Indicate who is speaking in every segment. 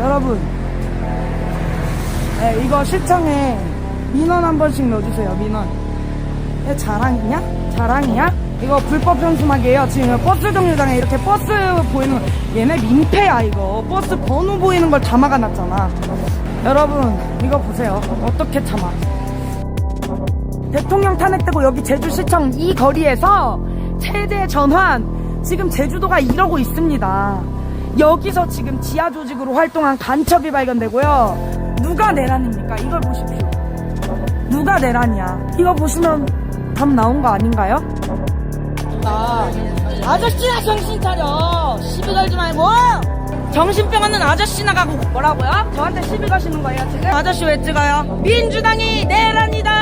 Speaker 1: 여러분, 네, 이거 시청에 민원 한 번씩 넣어주세요, 민원. 얘 자랑이냐? 자랑이야? 이거 불법 현수막이에요. 지금 버스 정류장에 이렇게 버스 보이는 거. 얘네 민폐야, 이거. 버스 번호 보이는 걸 다 막아놨잖아. 여러분, 이거 보세요. 어떻게 참아. 대통령 탄핵되고 여기 제주시청 이 거리에서 최대 전환 지금 제주도가 이러고 있습니다. 여기서 지금 지하 조직으로 활동한 간첩이 발견되고요. 누가 내란입니까? 이걸 보십시오. 누가 내란이야? 이거 보시면 답 나온 거 아닌가요? 나 아저씨나 정신 차려. 시비 걸지 말고. 정신병 없는 아저씨 나가고 뭐라고요? 저한테 시비 거시는 거예요 지금? 아저씨 왜 찍어요? 민주당이 내란이다!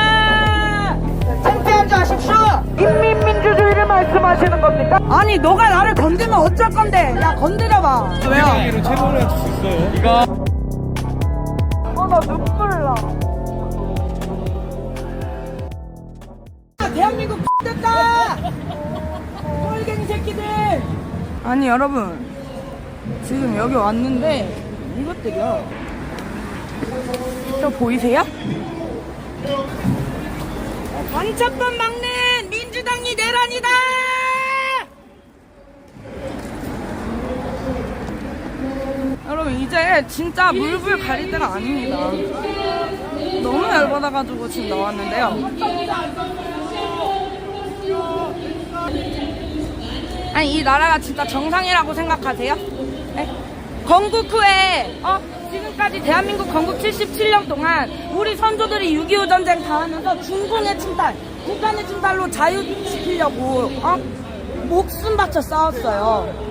Speaker 1: 창피하지 마십시오! 인민민주주의를 말씀하시는 겁니까? 아니 너가 나를 건들면 어쩔 건데 야 건드려봐 왜요?
Speaker 2: 이로 체벌을 해줄 수 있어요. 이거
Speaker 1: 어나 눈물 나 아, 대한민국 됐다 꼴갱이 새끼들 아니 여러분 지금 여기 왔는데 이것들이요 저 보이세요? 간첩범 막는 민주당이 내란이다 여러분 이제 진짜 물불 가릴 때가 아닙니다 너무 열받아가지고 지금 나왔는데요 아니 이 나라가 진짜 정상이라고 생각하세요? 네? 건국 후에 어 지금까지 대한민국 건국 77년 동안 우리 선조들이 6.25 전쟁 다 하면서 중군의 침탈, 북한의 침탈로 자유시키려고 어 목숨 바쳐 싸웠어요.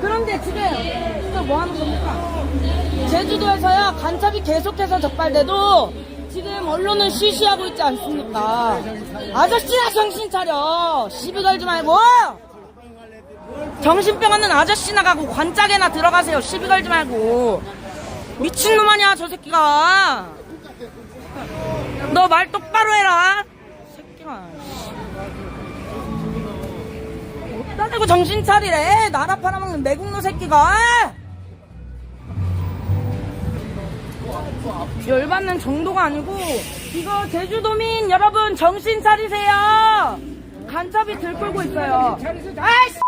Speaker 1: 그런데 지금 뭐 하는 겁니까? 제주도에서요 간첩이 계속해서 적발돼도 지금 언론은 쉬쉬하고 있지 않습니까? 아저씨야 정신 차려 시비 걸지 말고 정신병 없는 아저씨 나가고 관짝에나 들어가세요 시비 걸지 말고 미친놈 아니야 저 새끼가. 너 말 똑바로 해라. 새끼가. 어디다 대고 정신 차리래. 나라 팔아먹는 매국노 새끼가. 열받는 정도가 아니고 이거 제주도민 여러분 정신 차리세요. 간첩이 들끓고 있어요. 아이씨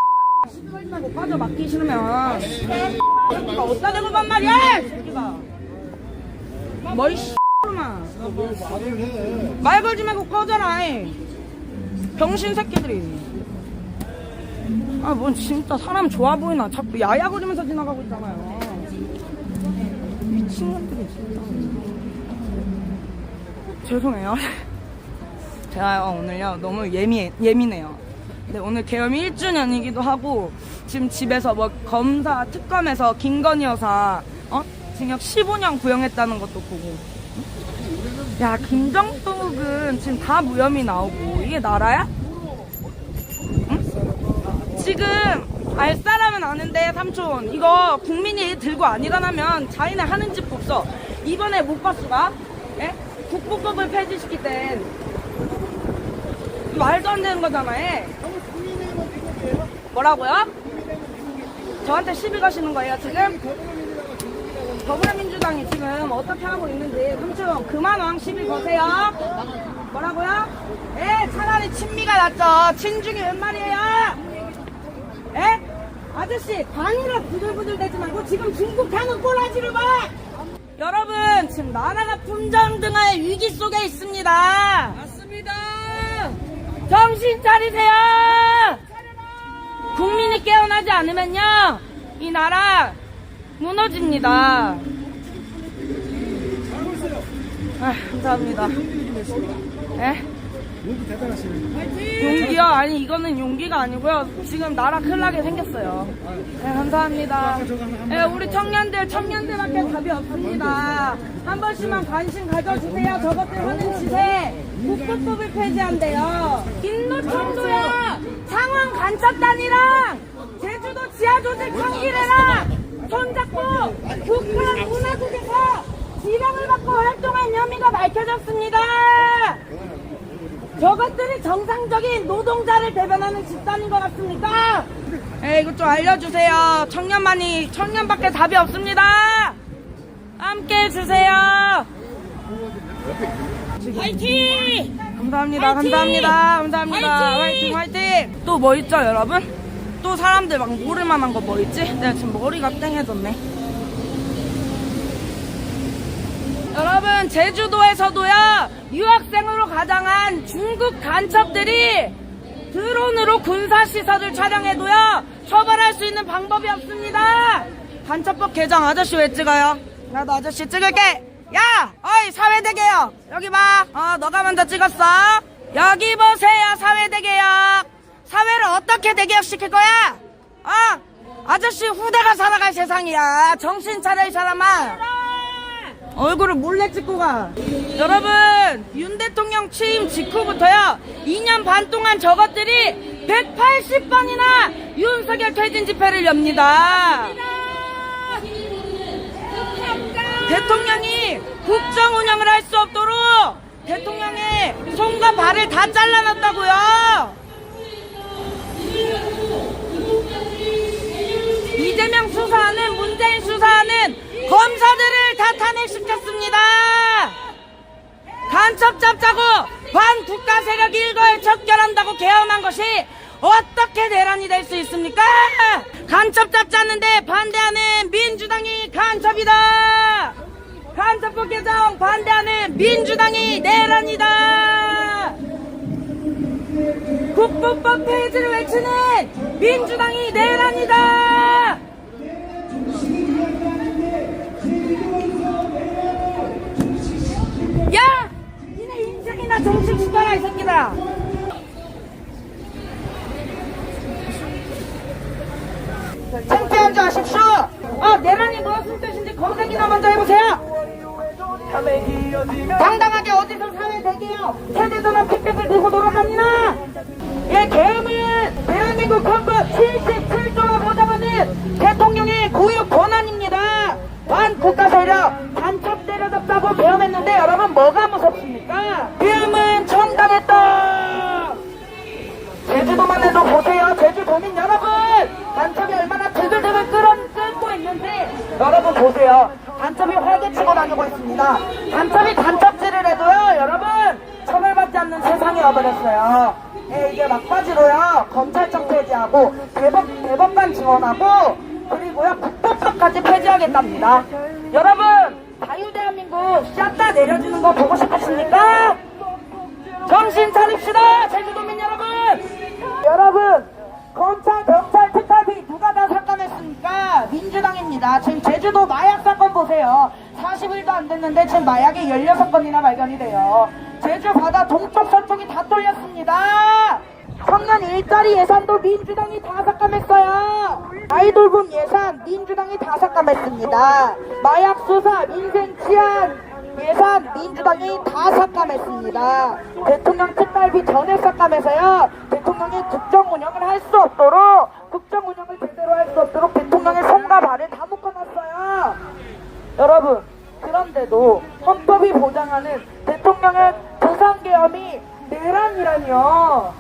Speaker 1: 말고 빠져 맞기 싫으면. 새끼가 어디다 대고 반 말이야 이 새끼가. 뭐이 씨X마 말 걸지 말고 꺼져라 이. 병신 새끼들이. 아 뭔 진짜 사람 좋아 보이나. 자꾸 야야거리면서 지나가고 있잖아요. 미친놈들이 진짜. 죄송해요. 제가 오늘요 너무 예미, 예민해요 근데 오늘 계엄이 1주년이기도 하고 지금 집에서 뭐 검사 특검에서 김건희 여사 어? 징역 15년 구형했다는 것도 보고 야 김정숙은 지금 다 무혐의 나오고 이게 나라야? 지금 알 사람은 아는데 삼촌 이거 국민이 들고 안 일어나면 자기네 하는 집 없어 이번에 못 봤수가 예? 국보법을 폐지시킬 땐 말도 안 되는 거잖아요 뭐라고요? 저한테 시비 거시는 거예요 지금? 더불어민주당이 지금 어떻게 하고 있는지 삼촌 그만 왕 시비 거세요 뭐라고요? 예 차라리 친미가 낫죠 친중이 웬 말이에요 에? 아저씨 방이라 부들부들 대지 말고 지금 중국 가는 꼬라지를 봐 여러분 지금 나라가 품정등화의 위기 속에 있습니다 맞습니다 정신 차리세요 국민이 깨어나지 않으면요 이 나라 무너집니다 아, 감사합니다 에? 용기요? 아니 이거는 용기가 아니고요. 지금 나라 큰일 나게 생겼어요. 네 감사합니다. 네, 우리 청년들 청년들밖에 답이 없습니다. 한 번씩만 관심 가져주세요. 저것들 하는 짓에 국보법을 폐지한대요. 인노청도야 상황 간첩단이랑 제주도 지하조직 청기래랑 손잡고 북한 문화국에서 지령을 받고 활동한 혐의가 밝혀졌습니다. 저것들이 정상적인 노동자를 대변하는 집단인 것 같습니까? 에 이거 좀 알려주세요. 청년만이 청년밖에 답이 없습니다. 함께 해주세요. 화이팅! 감사합니다. 감사합니다. 감사합니다. 화이팅 화이팅! 또 뭐 있죠 여러분? 또 사람들 막 모를 만한 거 뭐 있지? 내가 지금 머리가 땡해졌네. 여러분 제주도에서도요 유학생으로 가장한 중국 간첩들이 드론으로 군사시설을 촬영해도요 처벌할 수 있는 방법이 없습니다 간첩법 개정 아저씨 왜 찍어요? 나도 아저씨 찍을게 야! 어이 사회대개혁 여기 봐 어, 너가 먼저 찍었어 여기 보세요 사회대개혁 사회를 어떻게 대개혁시킬 거야? 어? 아저씨 후대가 살아갈 세상이야 정신 차려 이 사람아 얼굴을 몰래 찍고 가. 여러분, 윤 대통령 취임 직후부터요, 2년 반 동안 저것들이 180번이나 윤석열 퇴진 집회를 엽니다. 대통령이 국정 운영을 할 수 없도록 대통령의 손과 발을 다 잘라놨다고요. 이재명 수사하는 문재인 수사하는 검사들을 다. 세력 일거에 척결한다고 개헌한 것이 어떻게 대란이 될 수 있습니까? 간첩 잡자는데 반대하는 민주당이 간첩이다. 간첩법 개정 반대하는 민주당이 내란이다. 국보법 폐지를 외치는 민주당이 내란이다. 정신 시켜라 이 새끼들아 창피하지 마십시오. 어 내란이 무엇을 뜻인지 검색이나 먼저 해보세요. 당당하게 어디서 사회 대기요 세대도는 핏빛을 들고 돌아갑니다. 예 계엄은 대한민국 헌법 77조가 보장하는 대통령의 고유 권한입니다. 반 국가 세력 간첩 때려잡다고 계엄했는데 여러분 뭐가 무섭습니까 계엄은 청당했다! 제주도만 해도 보세요. 제주도민 여러분! 간첩이 얼마나 들들들을 끌어 끌고 있는지 여러분 보세요. 간첩이 활개치고 다니고 있습니다. 간첩이 간첩질을 해도요 여러분! 처벌받지 않는 세상이 와버렸어요. 예, 이게 막바지로요 검찰청 폐지하고 대법, 대법관 지원하고 그리고요 국법법까지 폐지하겠답니다. 여러분! 자유대한민국 싹다 내려주는 거 보고 싶으십니까? 차립시다 제주도민 여러분! 여러분 검찰 경찰 특활비 누가 다 삭감했습니까? 민주당입니다. 지금 제주도 마약 사건 보세요. 40일도 안 됐는데 지금 마약이 16건이나 발견이 돼요. 제주 바다 동쪽 서쪽이 다 뚫렸습니다. 청년 일자리 예산도 민주당이 다 삭감했어요. 아이돌 붐 예산 민주당이 다 삭감했습니다. 마약 수사 민생 치안 예산 민주당이 다 삭감했습니다. 대통령 특갈비 전액 삭감해서요. 대통령이 국정 운영을 할 수 없도록 국정 운영을 제대로 할 수 없도록 대통령의 손과 발을 다 묶어놨어요. 여러분 그런데도 헌법이 보장하는 대통령의 부산계엄이 내란이라니요.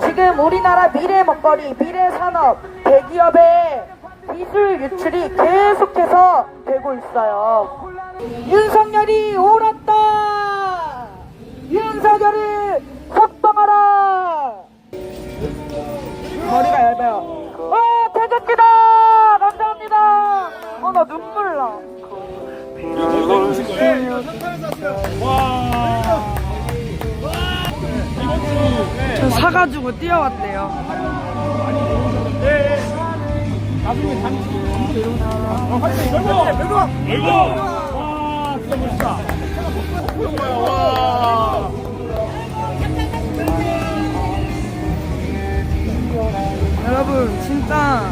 Speaker 1: 지금 우리나라 미래 먹거리, 미래 산업, 대기업의 기술 유출이 계속해서 되고 있어요. 윤석열이 옳았다! 윤석열을 석방하라! 머리가 얇아요. 와, 태극기다! 감사합니다! 어, 나 눈물 나. 저 사가지고 뛰어왔대요.
Speaker 2: 네. 나중에 잠시 내려오나. 어, 화이팅! 열고! 열고!
Speaker 1: 여러분, 진짜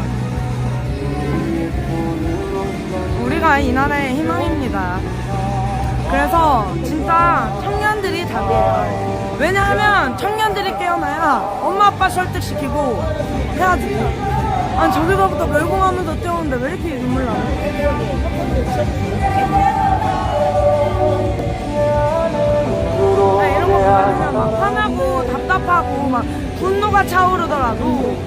Speaker 1: 우리가 이 나라의 희망입니다. 그래서 진짜 청년들이 답이에요. 왜냐하면 청년들이 깨어나야 엄마 아빠 설득시키고 해야지. 아니 저기서부터 멸공하면서 뛰어오는데 왜 이렇게 눈물 나요? 아, 거 보면 막 화나고 답답하고 막 분노가 차오르더라도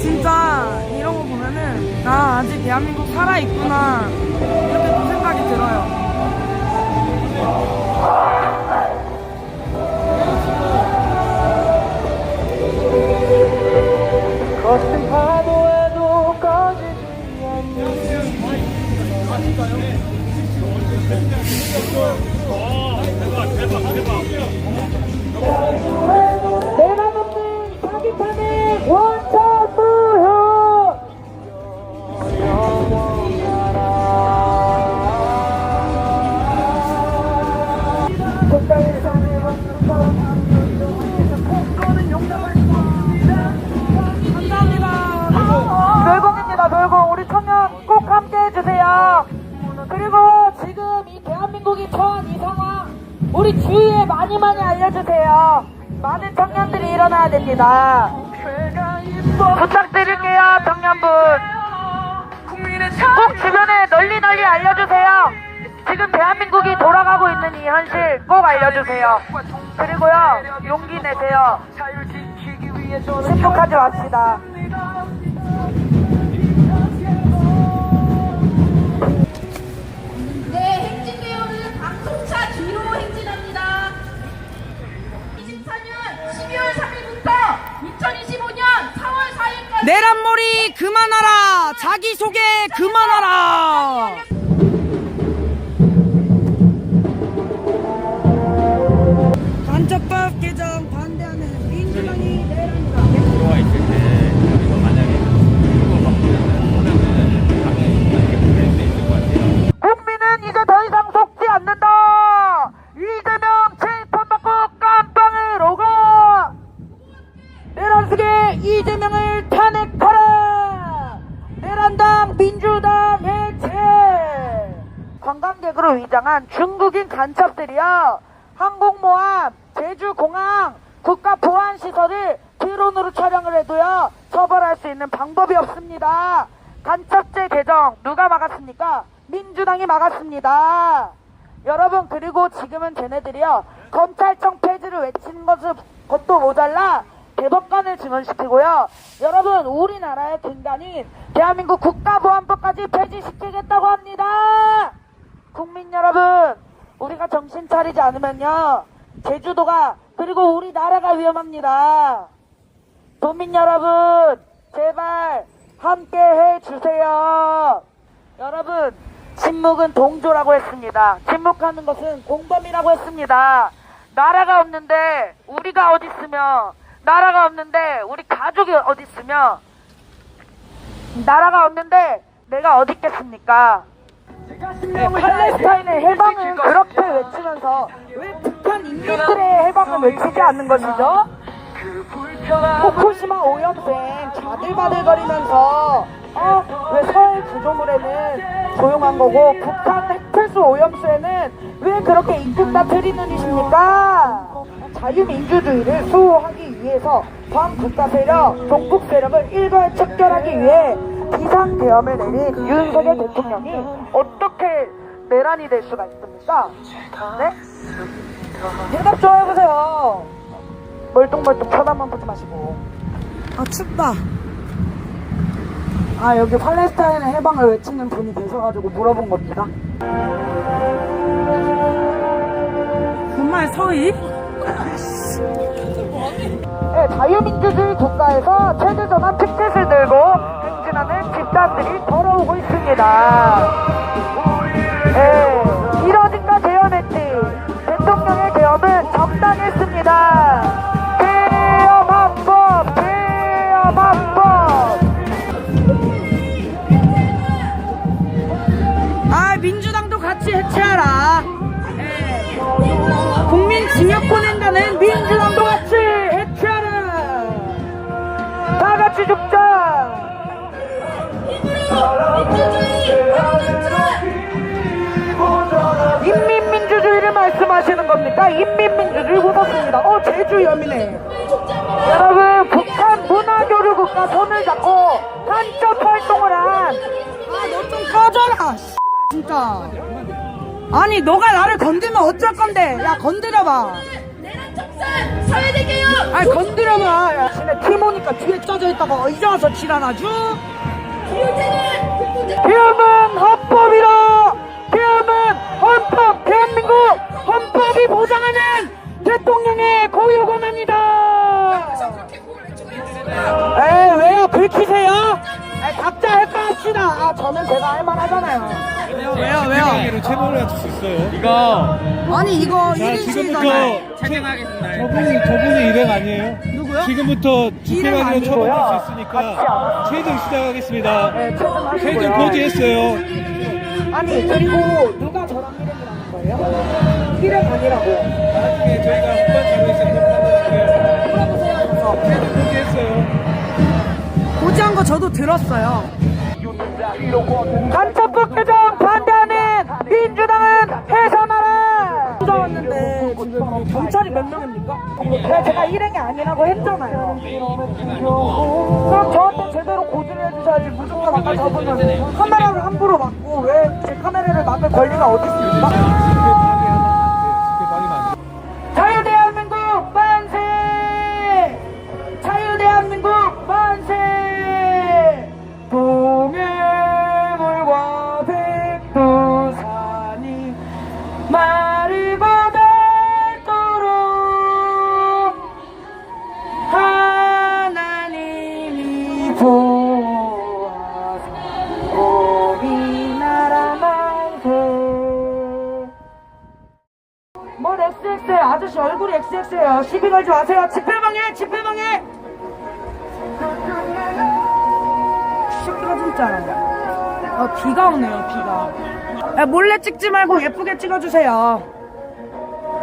Speaker 1: 진짜 이런 거 보면은 나 아직 대한민국 살아 있구나 이렇게 또 생각이 들어요. 거친 파도에도 꺼지지 않는 알려주세요. 많은 청년들이 일어나야 됩니다. 부탁드릴게요, 청년분. 꼭 주변에 널리 널리 알려주세요. 지금 대한민국이 돌아가고 있는 이 현실 꼭 알려주세요. 그리고요, 용기 내세요. 신속하지 맙시다. 내란몰이 그만하라! 자기소개 그만하라! 간첩법 개정 반대하는 민주당이 내란이다.
Speaker 3: 들어와 있을 때 여기서 만약에 이거 바꾸면은 하면은 당연히 이렇게 보낼 수 있을 것 같아요.
Speaker 1: 국민은 이제 더 이상 속지 않는다! 이재명 재판 받고 깜빵을 오가! 내란 속에 이재명을 관광객으로 위장한 중국인 간첩들이요. 항공모함, 제주공항, 국가보안시설을 드론으로 촬영을 해도요. 처벌할 수 있는 방법이 없습니다. 간첩죄 개정 누가 막았습니까? 민주당이 막았습니다. 여러분 그리고 지금은 쟤네들이요. 검찰청 폐지를 외치는 것을 것도 모자라 대법관을 증언시키고요. 여러분 우리나라의 근간인 대한민국 국가보안법까지 폐지시키겠다고 합니다. 국민 여러분, 우리가 정신 차리지 않으면요, 제주도가, 그리고 우리나라가 위험합니다. 도민 여러분, 제발, 함께 해 주세요. 여러분, 침묵은 동조라고 했습니다. 침묵하는 것은 공범이라고 했습니다. 나라가 없는데, 우리가 어디 있으며, 나라가 없는데, 우리 가족이 어디 있으며, 나라가 없는데, 내가 어디 있겠습니까? 네, 팔레스타인의 해방을 그렇게 외치면서 왜 북한 인민들의 해방을 외치지 않는 것이죠? 후쿠시마 오염된 자들바들거리면서 어? 왜 서해 구조물에는 조용한 거고 북한 핵폐수 오염수에는 왜 그렇게 입국다 트리는 이십니까? 자유민주주의를 수호하기 위해서 광국가 세력, 종북 세력을 일괄 척결하기 위해 비상계엄을 내린 윤석열 대통령이 어떻게 내란이 될 수가 있습니까? 네? 대답 좀 해보세요. 멀뚱멀뚱 쳐다만 보지 마시고. 아, 춥다. 아, 여기 팔레스타인의 해방을 외치는 분이 계셔가지고 물어본 겁니다. 정말 서희? 네, 자유민주주의 국가에서 최대전환 특켓을 들고 행진하는 집단들이 걸어오고 있습니다. 네, 이러니까 개엄했지. 대통령의 개엄은 적당했습니다. 개엄 합법, 개엄 합법. 아, 민주당도 같이 해체하라. 네. 국민 징역 보낸다는 민주당도 같이 해체하라. 다 같이 죽자. 인민민주주의 묻었습니다. 어, 제주 염이네. 여러분, 북한 문화교류국과 손을 잡고 간첩 활동을 한. 아, 너 좀 꺼져라. 씨, 진짜. 아니, 너가 나를 건들면 어쩔 건데? 야, 건드려봐.
Speaker 4: 사회대개혁
Speaker 1: 아니, 건드려봐. 야, 지네 팀 오니까 뒤에 쪄져 있다가 이제 와서 지랄하죠? 계엄은 합법이다! 계엄은 헌법! 대한민국 하 대통령의 고유 권한이다. 에 왜요
Speaker 2: 긁히세요? 에, 각자 헷갈합시다. 아 저는 제가 할만하잖아요. 왜요 왜요? 체벌을 할수 있어요.
Speaker 3: 이거
Speaker 1: 아니 이거
Speaker 2: 자,
Speaker 1: 일인실이잖아요.
Speaker 3: 지금부터 저-
Speaker 2: 저분이 저분이 일행 아니에요?
Speaker 1: 누구요?
Speaker 2: 지금부터 집행하기로
Speaker 1: 아니고요.
Speaker 2: 처벌할 수 있으니까 최종 시작하겠습니다.
Speaker 1: 네, 최종
Speaker 2: 고지했어요.
Speaker 1: 아니 그리고 누, 저랑 일행이라는 거예요? 일행 아니라고요.
Speaker 2: 나중에 저희가 후반 자료에서 그렇게
Speaker 1: 물어보세요, 그래서.
Speaker 2: 체증 고지했어요.
Speaker 1: 고지한 거 저도 들었어요. 개정 반대하는 민주당은 해산하라! 수사 왔는데 지금 경찰이 몇 명입니까? 그냥 제가 일행이 아니라고 했잖아요. 그럼 저한테 제대로 고지를 해주셔야지 무조건 아까 저분은 카메라를 함부로 막고 왜 권리가 어디 있습니까? 뭔 XX예요 아저씨 얼굴이 XX예요. 시비 걸지 마세요. 집회방해 집회방해 시비가 진짜 아 비가 오네요 비가. 야, 몰래 찍지 말고 예쁘게 찍어주세요.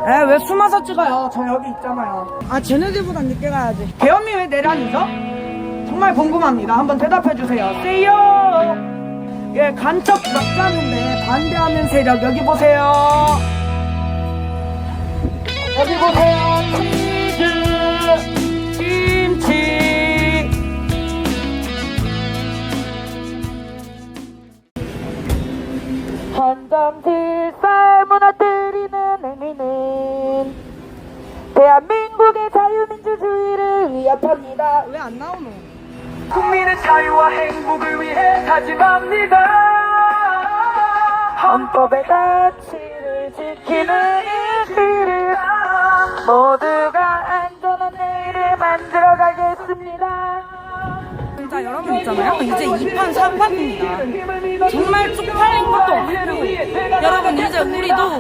Speaker 1: 에왜 숨어서 찍어요? 저 여기 있잖아요. 아 쟤네들보단 늦게 가야지. 계엄이 왜 내란이죠? 정말 궁금합니다. 한번 대답해주세요. 세요! 예 간첩 막자는데 반대하는 세력 여기 보세요 여기 보세요. 치즈, 김치. 한점실 쌀 무너뜨리는 행위는 대한민국의 자유민주주의를 위협합니다. 왜 안 나오노? 국민의 자유와 행복을 위해 다짐합니다. 헌법의 가치 모두가 안전한 내일을 만들어 가겠습니다. 진짜 여러분 있잖아요. 이제 2판 3판입니다. 정말 쪽팔린 것도 없고 여러분 이제 우리도